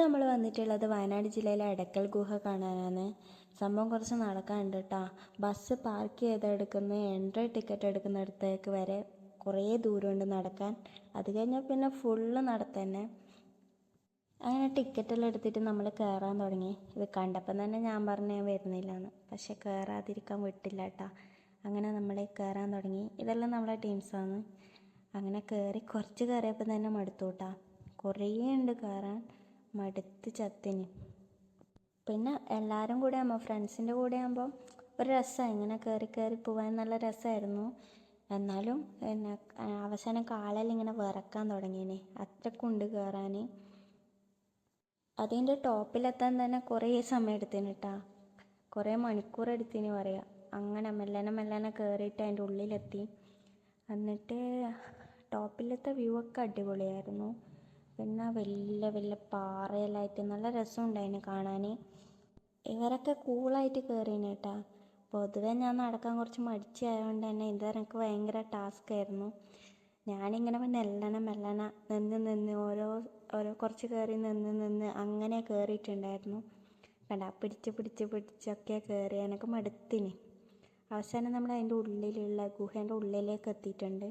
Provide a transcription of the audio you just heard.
നമ്മൾ വന്നിട്ടുള്ളത് വയനാട് ജില്ലയിലെ എടക്കൽ ഗുഹ കാണാനാണ്. സംഭവം കുറച്ച് നടക്കാനുണ്ട് കേട്ടോ ബസ് പാർക്ക് ചെയ്തെടുക്കുന്ന എൻട്രി ടിക്കറ്റ് എടുക്കുന്നിടത്തേക്ക് വരെ കുറേ ദൂരമുണ്ട് നടക്കാൻ. അത് കഴിഞ്ഞാൽ പിന്നെ ഫുള്ള് നടത്തന്നെ. അങ്ങനെ ടിക്കറ്റെല്ലാം എടുത്തിട്ട് നമ്മൾ കയറാൻ തുടങ്ങി. ഇത് കണ്ടപ്പം തന്നെ ഞാൻ പറഞ്ഞു ഞാൻ വരുന്നില്ലാന്ന്. പക്ഷെ കയറാതിരിക്കാൻ വിട്ടില്ല കേട്ടോ അങ്ങനെ നമ്മൾ കയറാൻ തുടങ്ങി. ഇതെല്ലാം നമ്മളെ ടീംസാണ് അങ്ങനെ കയറി കുറച്ച് കയറിയപ്പോൾ തന്നെ മടുത്തു കേട്ടോ കുറേ ഉണ്ട് കയറാൻ മടുത്ത് ചത്തിന്. പിന്നെ എല്ലാവരും കൂടെ ആകുമ്പോൾ ഫ്രണ്ട്സിന്റെ കൂടെ ആകുമ്പോൾ ഒരു രസമാണ് ഇങ്ങനെ കയറി കയറി പോകാൻ നല്ല രസമായിരുന്നു എന്നാലും പിന്നെ അവസാനം കാലെല്ലാം ഇങ്ങനെ വിറക്കാൻ തുടങ്ങിയേനെ അത്രക്കുണ്ട് കയറാൻ അതിന്റെ ടോപ്പിലെത്താൻ തന്നെ കുറേ സമയം എടുത്തിന് കേട്ടാ കുറേ മണിക്കൂർ എടുത്തിന് പറയാം. അങ്ങനെ മെല്ലനെ മെല്ലനെ കയറിയിട്ട് അതിന്റെ ഉള്ളിലെത്തി. എന്നിട്ട് ടോപ്പിലത്തെ വ്യൂ ഒക്കെ അടിപൊളിയായിരുന്നു. പിന്നെ വലിയ വലിയ പാറയിലായിട്ട് നല്ല രസമുണ്ടായിന് കാണാൻ ഇവരൊക്കെ കൂളായിട്ട് കയറിന് കേട്ടാ പൊതുവെ ഞാൻ നടക്കാൻ കുറച്ച് മടിച്ചായതുകൊണ്ട് തന്നെ ഇത് എനിക്ക് ഭയങ്കര ടാസ്ക് ആയിരുന്നു. ഞാനിങ്ങനെ മെല്ലനെ മെല്ലനെ നിന്ന് നിന്ന് ഓരോ ഓരോ കുറച്ച് കയറി നിന്ന് നിന്ന് അങ്ങനെ കയറിയിട്ടുണ്ടായിരുന്നു കണ്ട പിടിച്ച് പിടിച്ച് പിടിച്ചൊക്കെ കയറി എനിക്ക് മടുത്തിന്. അവസാനം നമ്മൾ അതിന്റെ ഉള്ളിലുള്ള ഗുഹേന്റെ ഉള്ളിലേക്ക് എത്തിയിട്ടുണ്ട്.